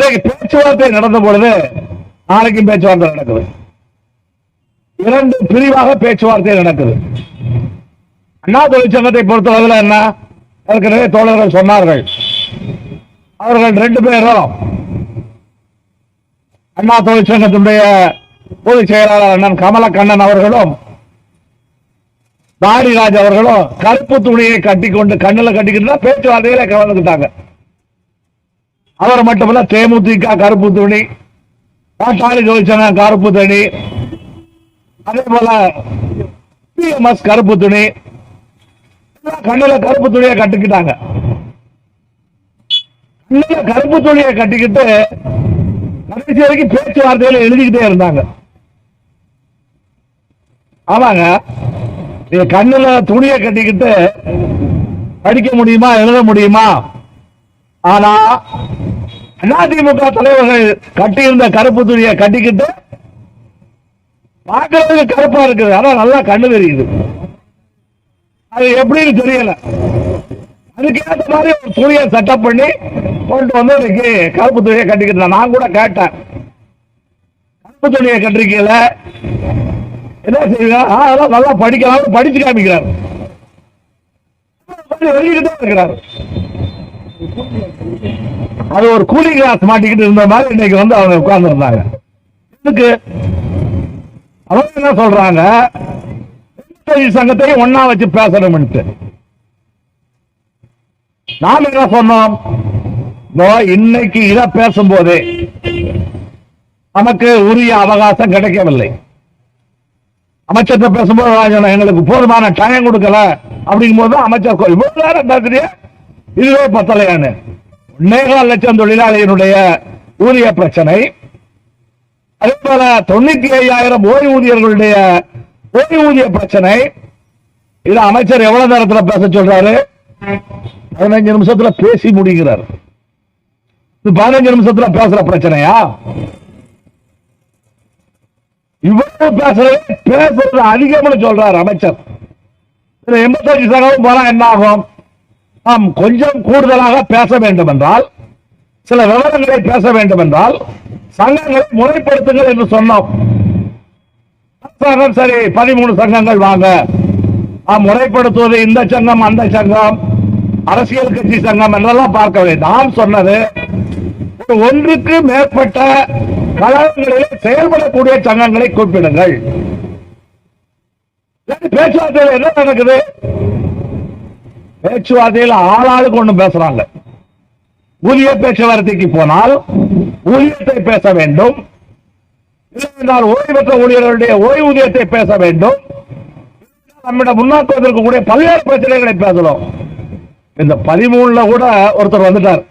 இன்றைக்கு பேச்சுவார்த்தை நடந்த பொழுது நாளைக்கும் பேச்சுவார்த்தை நடக்குது. இரண்டு பிரிவாக பேச்சுவார்த்தை நடக்குது. அண்ணா தொழிற்சங்கத்தை பொறுத்தவரையில் என்ன? ஏற்கனவே தோழர்கள் சொன்னார்கள். அவர்கள் ரெண்டு பேரும் அண்ணா தொழிற்சங்கத்தினுடைய பொதுச் செயலாளர் அண்ணன் கமலக்கண்ணன் அவர்களும் தாடிராஜ் அவர்களும் கருப்பு துணியை கட்டிக்கொண்டு கண்ணுல கட்டிக்கிட்டு பேச்சுவார்த்தையில கலந்துக்கிட்டாங்க. அவர் மட்டுமல்ல தேமுதிக கருப்பு துணி பாட்டாளி தொழிற்சங்கம் கருப்பு துணி அதே போல பிஎம்எஸ் கருப்பு துணி கண்ணுல கருப்பு துணியை கட்டிக்கிட்டாங்க. கண்ணுல கருப்பு துணியை கட்டிக்கிட்டு கடைசி வரைக்கும் பேச்சுவார்த்தையில எழுதிக்கிட்டே இருந்தாங்க. ஆமாங்க நீங்க கண்ணுல துணியை கட்டிக்கிட்டு படிக்க முடியுமா எழுத முடியுமா? ஆனா அதிமுக தலைவர்கள் கட்டியிருந்த கருப்பு துணியை கட்டிக்கிட்டு பார்க்கறதுக்கு கருப்பா இருக்குது. ஆனா நல்லா கண்ணு தெரியுது. அது எப்படின்னு தெரியல. அதுக்கேற்ற மாதிரி ஒரு துணியை செட்டப் பண்ணி கொண்டு வந்து இன்னைக்கு கருப்பு துணியை கட்டிக்கிட்டு நான் கூட கேட்டேன். கருப்பு துணியை கட்டிருக்கீங்கள? என்ன செய்வீங்க? ஆ, அதெல்லாம் நல்லா படிக்கலாம் படிச்சு காமிக்கிறார். வெளியிட்டு தான் இருக்கிறார். அது ஒரு கூலிங் கிளாஸ் மாட்டிக்கிட்டு இருந்த மாதிரி இன்னைக்கு வந்து அவங்க உட்கார்ந்துருந்தாங்க. இதுக்கு அவங்க என்ன சொல்றாங்க? சங்கத்தையும் ஒன்னா வச்சு பேசணும்ட்டு நாம என்ன சொன்னோம்? இன்னைக்கு இத பேசும்போது நமக்கு உரிய அவகாசம் கிடைக்கவில்லை. அமைச்சர்கிட்ட பேசும்போது ராஜன் எங்களுக்கு போதுமான டைம் கொடுக்கல. அப்படிங்கும் போது அமைச்சர் இவ்வளவு நேரம் பேசுறிய? இதுவே பத்தலையான்னு. ஒன்னேகால் லட்சம் தொழிலாளியினுடைய ஊதிய பிரச்சனை. அதே போல தொண்ணூத்தி ஐயாயிரம் ஓய்வூதியர்களுடைய ஓய்வூதிய பிரச்சனை. இது அமைச்சர் எவ்வளவு நேரத்தில் பேச சொல்றாரு? பதினஞ்சு நிமிஷத்துல பேசி முடிகிறார். இது பதினஞ்சு நிமிஷத்துல பேசுற பிரச்சனையா? இவ்வளவு பேசுறது பேசுறது அதிகம்னு சொல்றாரு அமைச்சர். எண்பத்தஞ்சு சதவீதம் போனா என்ன ஆகும்? நாம் கொஞ்சம் கூடுதலாக பேச வேண்டும் என்றால் சில விவரங்களை பேச வேண்டும் என்றால் சங்கங்களை முறைப்படுத்துங்கள் என்று சொன்னோம். அரசாங்கம் சரி பதிமூணு சங்கங்கள் வாங்க. நாம் முறைப்படுத்துவது இந்த சங்கம் அந்த சங்கம் அரசியல் கட்சி சங்கம் என்றெல்லாம் பார்க்கவில்லை நாம் சொன்னது ஒன்றுக்கு மேற்பட்ட கழகங்களில் செயல்படக்கூடிய சங்கங்களை குறிப்பிடுங்கள் இல்லாட்டி பேச்சுவார்த்தையில் என்ன நடக்குது? பேச்சுவார்த்தையில் ஆளாளுக்கு ஒண்ணு பேசுறாங்க. ஊதிய பேச்சுவார்த்தைக்கு போனால் ஊதியத்தை பேச வேண்டும். இல்லைன்னால் ஓய்வு பெற்ற ஊழியர்களுடைய ஓய்வூதியத்தை பேச வேண்டும். நம்மிடம் முன்னாக்குவதற்கு கூட பல்வேறு பிரச்சனைகளை பேசணும். இந்த பதிமூணுல கூட ஒருத்தர் வந்துட்டார்.